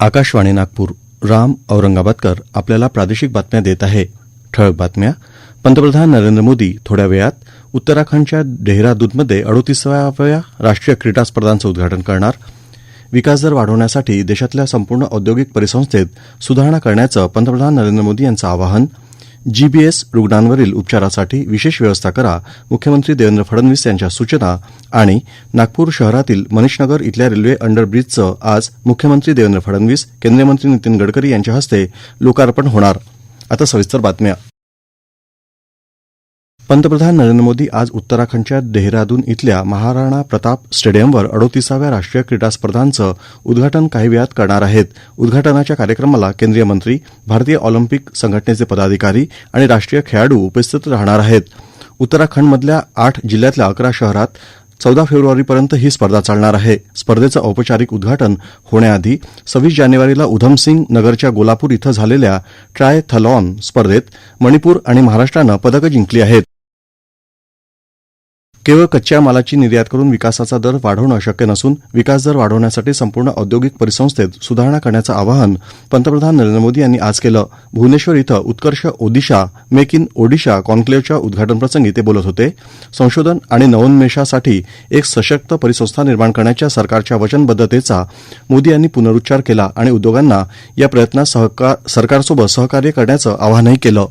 आकाशवाणी नागपूर राम औरंगाबादकर आपल्याला प्रादेशिक बातम्या देत आहे. ठळक बातम्या. पंतप्रधान नरेंद्र मोदी थोड्या वेळात उत्तराखंडच्या डेहरादूनमध्ये अडोतीसाव्या राष्ट्रीय क्रीडा स्पर्धांचं उद्घाटन करणार. विकासदर वाढवण्यासाठी देशातल्या संपूर्ण औद्योगिक परिसंस्थेत सुधारणा करण्याचं पंतप्रधान नरेंद्र मोदी यांचं आवाहन. जीबीएस रुग्णांवरील उपचारासाठी विशेष व्यवस्था करा मुख्यमंत्री देवेंद्र फडणवीस यांच्या सूचना आणि नागपूर शहरातील मनीषनगर इथल्या रेल्वे अंडरब्रिजचं आज मुख्यमंत्री देवेंद्र फडणवीस केंद्रीय मंत्री नितीन गडकरी यांच्या हस्ते लोकार्पण होणार. आता सविस्तर बातम्या. पंतप्रधान नरेंद्र मोदी आज उत्तराखंडच्या देहरादून इथल्या महाराणा प्रताप स्टेडियमवर अडोतीसाव्या राष्ट्रीय क्रीडा स्पर्धांचं उद्घाटन काही वेळात करणार आहेत. उद्घाटनाच्या कार्यक्रमाला केंद्रीय मंत्री भारतीय ऑलिम्पिक संघटनेचे पदाधिकारी आणि राष्ट्रीय खेळाडू उपस्थित राहणार आहेत. उत्तराखंडमधल्या आठ जिल्ह्यातल्या अकरा शहरात चौदा फेब्रुवारीपर्यंत ही स्पर्धा चालणार आहे. स्पर्धेचं औपचारिक उद्घाटन होण्याआधी सव्वीस जानेवारीला उधमसिंग नगरच्या गोलापूर इथं झालेल्या ट्रायथलॉन स्पर्धेत मणिपूर आणि महाराष्ट्रानं पदकं जिंकली आहेत. केवळ कच्च्या मालाची निर्यात करून विकासाचा दर वाढवणं शक्य नसून विकास दर वाढवण्यासाठी संपूर्ण औद्योगिक परिसंस्थेत सुधारणा करण्याचं आवाहन पंतप्रधान नरेंद्र मोदी यांनी आज केलं. भुवनेश्वर इथं उत्कर्ष ओदिशा मेक इन ओडिशा कॉन्क्लेव्हच्या उद्घाटनप्रसंगी ते बोलत होते. संशोधन आणि नवोन्मेषासाठी एक सशक्त परिसंस्था निर्माण करण्याच्या सरकारच्या वचनबद्धतेचा मोदी यांनी पुनरुच्चार केला आणि उद्योगांना या प्रयत्नात सहकार सरकारसोबत सहकार्य करण्याचं आवाहनही केलं.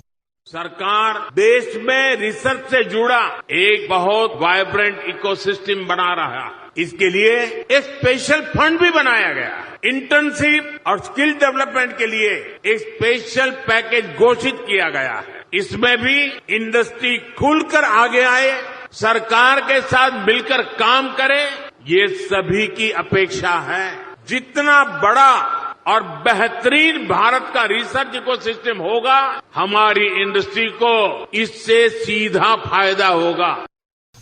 सरकार देश में रिसर्च से जुड़ा एक बहुत वाइब्रेंट इकोसिस्टम बना रहा है। इसके लिए एक स्पेशल फंड भी बनाया गया। इंटर्नशिप और स्किल डेवलपमेंट के लिए एक स्पेशल पैकेज घोषित किया गया है। इसमें भी इंडस्ट्री खुलकर आगे आए, सरकार के साथ मिलकर काम करे, ये सभी की अपेक्षा है। जितना बड़ा और बेहतरीन भारत का रिसर्च इकोसिस्टम होगा हमारी इंडस्ट्री को। इससे सीधा फायदा होगा।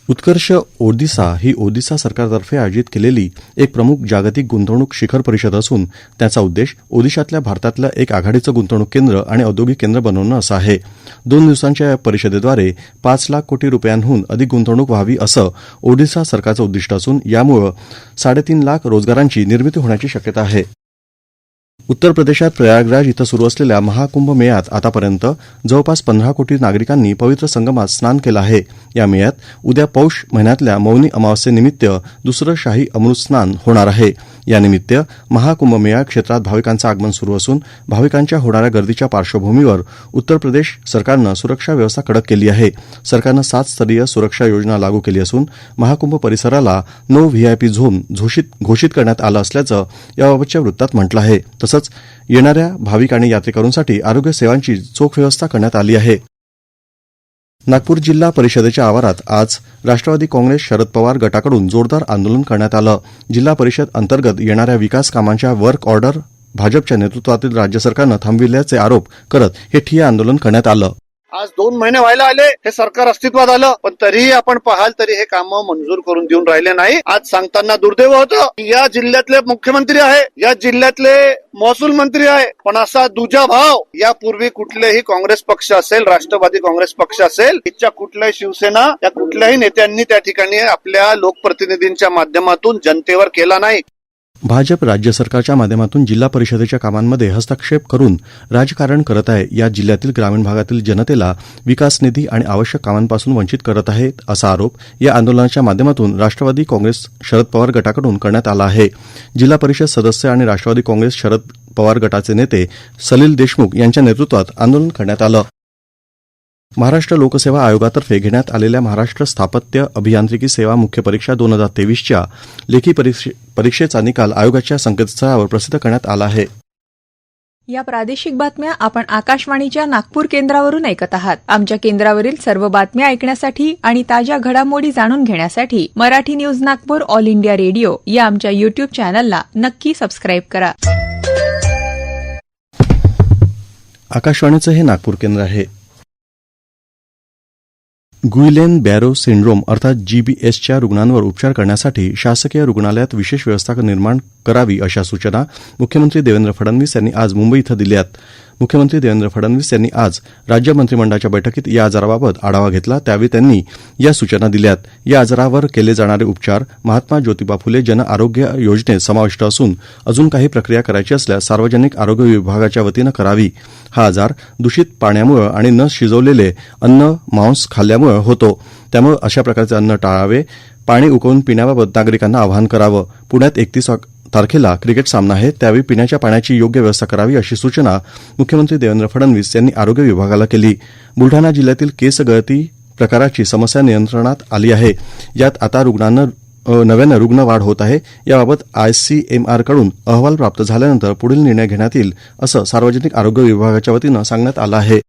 उत्कर्ष ओडिसा ही ओदिसा सरकारतर्फे आयोजित केलेली एक प्रमुख जागतिक गुंतवणूक शिखर परिषद असून त्याचा उद्देश ओदिशातल्या भारतातलं एक आघाडीचं गुंतवणूक केंद्र आणि औद्योगिक केंद्र बनवणं असं आहे. दोन दिवसांच्या या परिषदेद्वारे पाच लाख कोटी रुपयांहून अधिक गुंतवणूक व्हावी असं ओडिशा सरकारचं उद्दिष्ट असून यामुळं साडेतीन लाख रोजगारांची निर्मिती होण्याची शक्यता आहे. उत्तर प्रदेशात प्रयागराज इथं सुरू असलेल्या महाकुंभ मेळ्यात आतापर्यंत जवळपास पंधरा कोटी नागरिकांनी पवित्र संगमात स्नान केलं आहे. या मेळ्यात उद्या पौष महिन्यातल्या मौनी अमावस्येनिमित्त दुसरं शाही अमृत स्नान होणार आहे. यानिमित्त महाकुंभमेळा क्षेत्रात भाविकांचं आगमन सुरू असून भाविकांच्या होणाऱ्या गर्दीच्या पार्श्वभूमीवर उत्तर प्रदेश सरकारनं सुरक्षा व्यवस्था कडक केली आहे. सरकारनं सात स्तरीय सुरक्षा योजना लागू केली असून महाकुंभ परिसराला नो व्हीआयपी झोन घोषित करण्यात आलं असल्याचं याबाबतच्या वृत्तात म्हटलं आहे. तसंच येणाऱ्या भाविक आणि यात्रेकरूंसाठी आरोग्य सेवांची चोख व्यवस्था करण्यात आली आहे. नागपूर जिल्हा परिषदेच्या आवारात आज राष्ट्रवादी काँग्रेस शरद पवार गटाकडून जोरदार आंदोलन करण्यात आलं. जिल्हा परिषद अंतर्गत येणाऱ्या विकास कामांच्या वर्क ऑर्डर भाजपच्या नेतृत्वातील राज्य सरकारनं थांबविल्याचे आरोप करत हे ठिय्या आंदोलन करण्यात आलं. आज दोन महिने व्हायला आले हे सरकार अस्तित्वात आलं पण तरीही आपण पाहाल तरी हे काम मंजूर करून देऊन राहिले नाही. आज सांगताना दुर्दैव होतं या जिल्ह्यातले मुख्यमंत्री आहे या जिल्ह्यातले महसूल मंत्री आहे पण असा दुजा भाव यापूर्वी कुठलेही काँग्रेस पक्ष असेल राष्ट्रवादी काँग्रेस पक्ष असेल इच्छा कुठल्याही शिवसेना या कुठल्याही नेत्यांनी त्या ठिकाणी आपल्या लोकप्रतिनिधींच्या माध्यमातून जनतेवर केला नाही. भाजप राज्य सरकारच्या माध्यमातून जिल्हा परिषदेच्या कामांमध्ये हस्तक्षेप करून राजकारण करत आहे. या जिल्ह्यातील ग्रामीण भागातील जनतेला विकास निधी आणि आवश्यक कामांपासून वंचित करत आहे असा आरोप या आंदोलनाच्या माध्यमातून राष्ट्रवादी काँग्रेस शरद पवार गटाकडून करण्यात आला आहे. जिल्हा परिषद सदस्य आणि राष्ट्रवादी काँग्रेस शरद पवार गटाचे नेते सलील देशमुख यांच्या नेतृत्वात आंदोलन करण्यात आलं. महाराष्ट्र लोकसेवा आयोगातर्फे घेण्यात आलेल्या महाराष्ट्र स्थापत्य अभियांत्रिकी सेवा मुख्य परीक्षा दोन हजार तेवीसच्या लेखी परीक्षेचा निकाल आयोगाच्या संकेतस्थळावर प्रसिद्ध करण्यात आला आहे. या प्रादेशिक बातम्या आपण आकाशवाणीच्या नागपूर केंद्रावरून ऐकत आहात. आमच्या केंद्रावरील सर्व बातम्या ऐकण्यासाठी आणि ताज्या घडामोडी जाणून घेण्यासाठी Marathi news Nagpur All India Radio या आमच्या युट्यूब चॅनलला नक्की सबस्क्राईब करा. आकाशवाणीचं हे नागपूर केंद्र आहे. गुईलेन बॅरो सिंड्रोम अर्थात जीबीएसच्या रुग्णांवर उपचार करण्यासाठी शासकीय रुग्णालयात विशेष व्यवस्था निर्माण करावी अशा सूचना मुख्यमंत्री देवेंद्र फडणवीस यांनी आज मुंबई इथं दिल्यात मुख्यमंत्री देवेंद्र फडणवीस यांनी आज राज्य मंत्रिमंडळाच्या बैठकीत या आजाराबाबत आढावा घेतला. त्यावेळी त्यांनी या सूचना दिल्यात. या आजारावर केले जाणारे उपचार महात्मा ज्योतिबा फुले जन आरोग्य योजनेत समाविष्ट असून अजून काही प्रक्रिया करायची असल्यास सार्वजनिक आरोग्य विभागाच्या वतीनं करावी. हा आजार दूषित पाण्यामुळे आणि न शिजवलेले अन्न मांस खाल्ल्यामुळे होतो. त्यामुळे अशा प्रकारचे अन्न टाळावे. पाणी उकळून पिण्याबाबत नागरिकांना आवाहन करावं. पुण्यात एकतीस तारखेला क्रिकेट सामना आहे त्यावेळी पिण्याच्या पाण्याची योग्य व्यवस्था करावी अशी सूचना मुख्यमंत्री देवेंद्र फडणवीस यांनी आरोग्य विभागाला केली. बुलढाणा जिल्ह्यातील केस गळती प्रकाराची समस्या नियंत्रणात आली आहे. यात आता रुग्णांना नव्यानं रुग्ण वाढ होत आहे. याबाबत आयसीएमआरकडून अहवाल प्राप्त झाल्यानंतर पुढील निर्णय घेण्यात येईल असं सार्वजनिक आरोग्य विभागाच्या वतीनं सांगण्यात आलं आहे.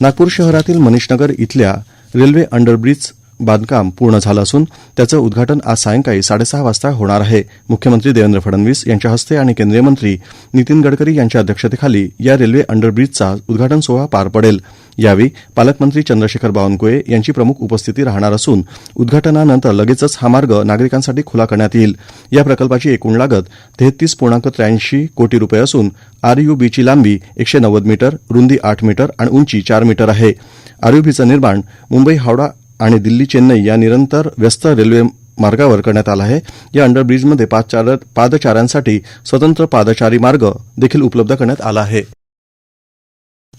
नागपूर शहरातील मनीषनगर इथल्या रेल्वे अंडरब्रिज बांधकाम पूर्ण झालं असून त्याचं उद्घाटन आज सायंकाळी साडेसहा वाजता होणार आहे. मुख्यमंत्री देवेंद्र फडणवीस यांच्या हस्ते आणि केंद्रीय मंत्री नितीन गडकरी यांच्या अध्यक्षतेखाली या रेल्वे अंडरब्रिजचा उद्घाटन सोहळा पार पडेल. यावेळी पालकमंत्री चंद्रशेखर बावनकुळे यांची प्रमुख उपस्थिती राहणार असून उद्घाटनानंतर लगेचच हा मार्ग नागरिकांसाठी खुला करण्यात येईल. या प्रकल्पाची एकूण लागत तेहतीस पूर्णांक त्र्याऐंशी कोटी रुपये असून आरयूबीची लांबी एकशे नव्वद मीटर रुंदी आठ मीटर आणि उंची चार मीटर आहे. आरयूबीचं निर्माण मुंबई हावडा आणि दिल्ली चेन्नई या निरंतर व्यस्त रेल्वे मार्गावर करण्यात आला आहे. या अंडरब्रिजमध्ये पादचार- पादचाऱ्यांसाठी स्वतंत्र पादचारी मार्ग देखील उपलब्ध करण्यात आला आहे.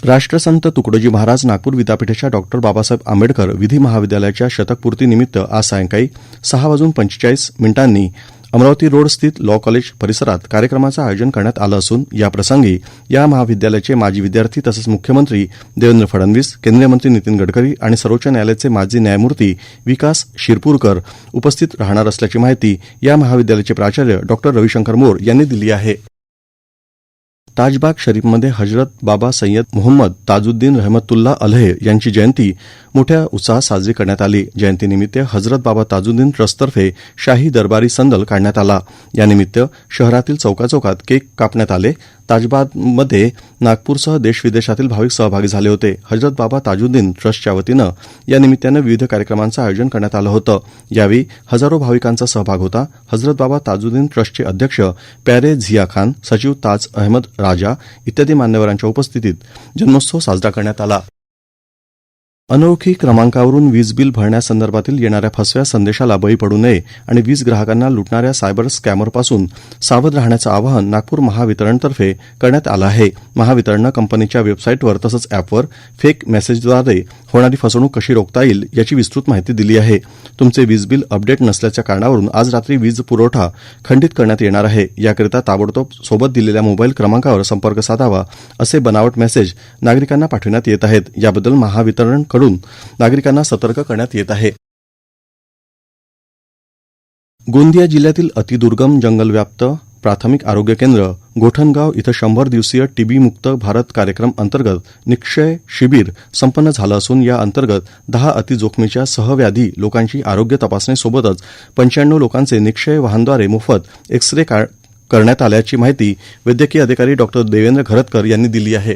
राष्ट्रसंत तुकडोजी महाराज नागपूर विद्यापीठाच्या डॉक्टर बाबासाहेब आंबेडकर विधी महाविद्यालयाच्या शतकपूर्ती निमित्त आज सायंकाळी सहा वाजून पंचेचाळीस मिनिटांनी अमरावती रोड स्थित लॉ कॉलेज परिसरात कार्यक्रमाचं आयोजन करण्यात आलं असून याप्रसंगी या महाविद्यालयाचे माजी विद्यार्थी तसंच मुख्यमंत्री देवेंद्र फडणवीस केंद्रीय मंत्री नितीन गडकरी आणि सर्वोच्च न्यायालयाचे माजी न्यायमूर्ती विकास शिरपूरकर उपस्थित राहणार असल्याची माहिती या महाविद्यालयाचे प्राचार्य डॉक्टर रविशंकर मोर यांनी दिली आहे. ताजबाग शरीफमध्ये हजरत बाबा सय्यद मोहम्मद ताजुद्दीन रहमतुल्ला अलहे यांची जयंती मोठ्या उत्साहात साजरी करण्यात आली. जयंतीनिमित्त हजरत बाबा ताजुद्दीन ट्रस्टतर्फे शाही दरबारी संदल काढण्यात आला. यानिमित्त शहरातील चौकाचौकात केक कापण्यात आले. ताजबागमध्ये नागपूरसह देश विदेशातील भाविक सहभागी झाले होते. हजरत बाबा ताजुद्दीन ट्रस्टच्या वतीनं या निमित्तानं विविध कार्यक्रमांचं आयोजन करण्यात आलं होतं. यावेळी हजारो भाविकांचा सहभाग होता. हजरत बाबा ताजुद्दीन ट्रस्टचे अध्यक्ष प्यारे झिया खान सचिव ताज अहमद राजा इत्यादी मान्यवरांच्या उपस्थितीत जन्मोत्सव साजरा करण्यात आला. अनोळखी क्रमांकावरून वीज बिल भरण्यासंदर्भातील येणाऱ्या फसव्या संदेशाला बळी पडू नये आणि वीज ग्राहकांना लुटणाऱ्या सायबर स्कॅमरपासून सावध राहण्याचं आवाहन नागपूर महावितरणतर्फे करण्यात आलं आहे. महावितरणनं कंपनीच्या वेबसाईटवर तसंच अॅपवर फेक मेसेजद्वारे होणारी फसवणूक कशी रोखता येईल याची विस्तृत माहिती दिली आहे. तुमचे वीज बिल अपडेट नसल्याच्या कारणावरून आज रात्री वीज पुरवठा खंडित करण्यात येणार आहे. याकरिता ताबडतोब सोबत दिलेल्या मोबाईल क्रमांकावर संपर्क साधावा असे बनावट मेसेज नागरिकांना पाठविण्यात येत आहेत. याबद्दल महावितरण कडून नागरिकांना सतर्क करण्यात येत आहे. गोंदिया जिल्ह्यातील अतिदुर्गम जंगलव्याप्त प्राथमिक आरोग्य केंद्र गोठणगाव इथं शंभर दिवसीय टीबी मुक्त भारत कार्यक्रम अंतर्गत निक्षय शिबिर संपन्न झालं असून या अंतर्गत दहा अतिजोखमीच्या सहव्याधी लोकांची आरोग्य तपासणीसोबतच पंच्याण्णव लोकांचे निक्षय वाहनद्वारे मोफत एक्स रे करण्यात आल्याची माहिती वैद्यकीय अधिकारी डॉ देवेंद्र घरतकर यांनी दिली आहे.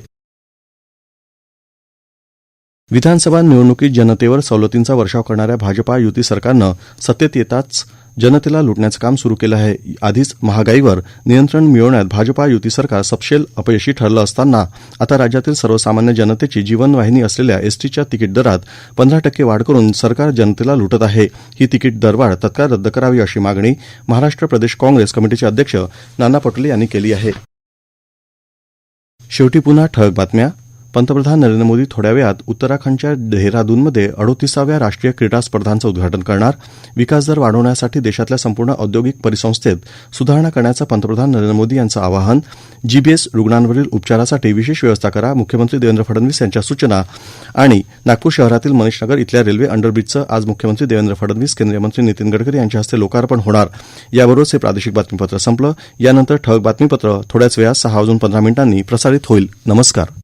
विधानसभा निवडणुकीत जनतेवर सवलतींचा वर्षाव करणाऱ्या भाजपा युती सरकारनं सत्तेत येताच जनतेला लुटण्याचं काम सुरू केलं आहे. आधीच महागाईवर नियंत्रण मिळवण्यात भाजपा युती सरकार सपशेल अपयशी ठरलं असताना आता राज्यातील सर्वसामान्य जनतेची जीवनवाहिनी असलेल्या एसटीच्या तिकीट दरात पंधरा टक्के वाढ करून सरकार जनतेला लुटत आहे. ही तिकीट दरवाढ तत्काळ रद्द करावी अशी मागणी महाराष्ट्र प्रदेश काँग्रेस कमिटीचे अध्यक्ष नाना पटोले यांनी केली आहे. शेवटी पुन्हा ठळक बातम्या. पंतप्रधान नरेंद्र मोदी थोड्या वेळात उत्तराखंडच्या देहरादूनमध्ये अडोतीसाव्या राष्ट्रीय क्रीडा स्पर्धांचं उद्घाटन करणार. विकासदर वाढवण्यासाठी देशातल्या संपूर्ण औद्योगिक परिसंस्थेत सुधारणा करण्याचं पंतप्रधान नरेंद्र मोदी यांचं आवाहन. जीबीएस रुग्णांवरील उपचारासाठी विशेष व्यवस्था करा मुख्यमंत्री देवेंद्र फडणवीस यांच्या सूचना आणि नागपूर शहरातील मनीषनगर इथल्या रेल्वे अंडरब्रिजचं आज मुख्यमंत्री देवेंद्र फडणवीस केंद्रीय मंत्री नितीन गडकरी यांच्या हस्ते लोकार्पण होणार. याबरोबरच हे प्रादेशिक बातमीपत्र संपलं. यानंतर ठळक बातमीपत्र थोड्याच वेळात सहा वाजून पंधरा मिनिटांनी प्रसारित होईल. नमस्कार.